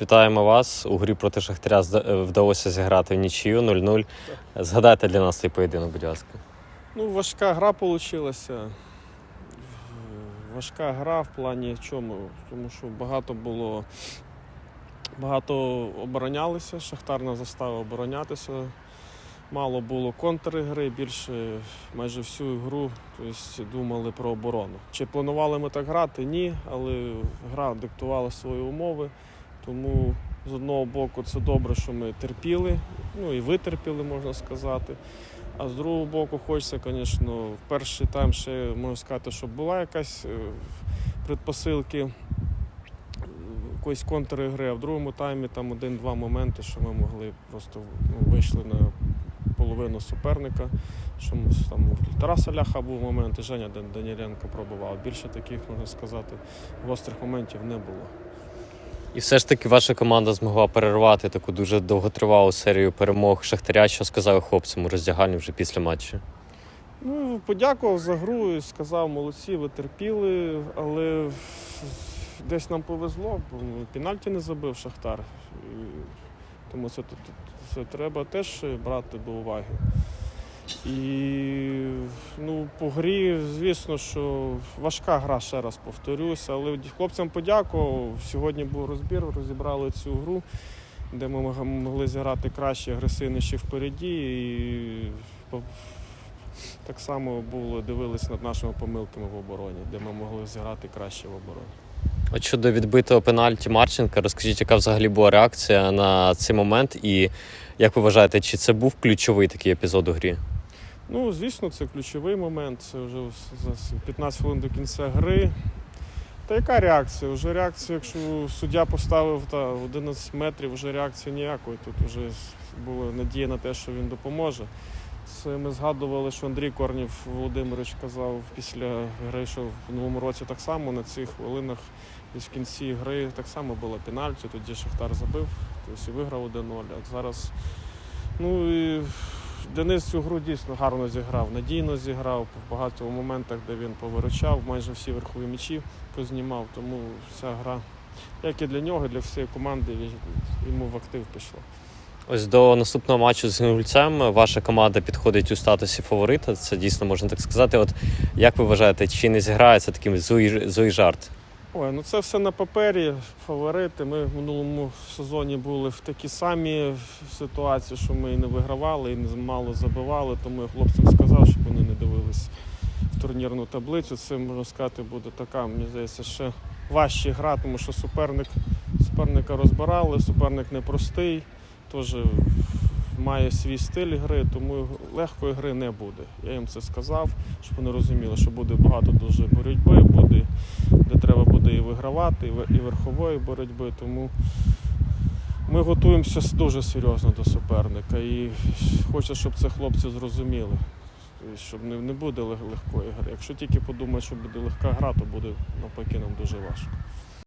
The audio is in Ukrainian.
Вітаємо вас. У грі проти Шахтаря вдалося зіграти в нічию 0-0. Згадайте для нас цей поєдинок, будь ласка. Ну, важка гра вийшла. Важка гра в плані чому? Тому що багато було. Багато оборонялися, Шахтар нас заставив оборонятися. Мало було контр-гри, більше майже всю гру тобто, думали про оборону. Чи планували ми так грати? Ні, але гра диктувала свої умови. Тому з одного боку це добре, що ми терпіли, ну і витерпіли, можна сказати. А з другого боку, хочеться, звісно, в перший тайм ще можна сказати, що була якась е, предпосилки е, якоїсь контр-ігри, а в другому таймі там один-два моменти, що ми могли просто ну, вийшли на половину суперника. Що там у Тараса Ляха був момент, і Женя Дан- Даніленко пробував. Більше таких, можна сказати, гострих моментів не було. І все ж таки ваша команда змогла перервати таку дуже довготривалу серію перемог Шахтаря, що сказали хлопцям у роздягальні вже після матчу. Ну, подякував за гру і сказав, молодці, ви терпіли, але десь нам повезло, бо ну, пенальті не забив Шахтар. І Тому це, це, треба теж брати до уваги. І ну, по грі, звісно, що важка гра, ще раз повторюся, але хлопцям подякував. Сьогодні був розбір, розібрали цю гру, де ми могли зіграти краще, агресивніше впереді. І так само було, дивились над нашими помилками в обороні, де ми могли зіграти краще в обороні. От щодо відбитого пенальті Марченка, розкажіть, яка взагалі була реакція на цей момент, і як ви вважаєте, чи це був ключовий такий епізод у грі? Ну, звісно, це ключовий момент. Це вже за 15 хвилин до кінця гри. Та яка реакція? Вже реакція, якщо суддя поставив та 11 метрів, вже реакції ніякої. Тут вже була надія на те, що він допоможе. Це ми згадували, що Андрій Корнів Володимирович казав після гри, що в новому році так само на цих хвилинах, десь в кінці гри так само було пенальті, тоді Шахтар забив, тобто і виграв 1-0. А зараз, ну і Денис цю гру дійсно гарно зіграв, надійно зіграв в багато моментах, де він повиручав, майже всі верхові м'ячі познімав. Тому ця гра, як і для нього, і для всієї команди, йому в актив пішла. Ось до наступного матчу з Інгульцем ваша команда підходить у статусі фаворита. Це дійсно можна так сказати. От як ви вважаєте, чи не зіграється таким злий, злий жарт? Ой, ну це все на папері, фаворити. Ми в минулому сезоні були в такій самій ситуації, що ми і не вигравали, і не мало забивали, тому я хлопцям сказав, щоб вони не дивились в турнірну таблицю. Це можна сказати, буде така, мені здається, ще важча гра, тому що суперник, суперника розбирали, суперник непростий, теж має свій стиль гри, тому легкої гри не буде. Я їм це сказав, щоб вони розуміли, що буде багато дуже боротьби, буде де треба буде і вигравати, і верхової боротьби. Тому ми готуємося дуже серйозно до суперника. І хочу, щоб це хлопці зрозуміли. Щоб не, не буде легкої гри. Якщо тільки подумають, що буде легка гра, то буде навпаки нам дуже важко.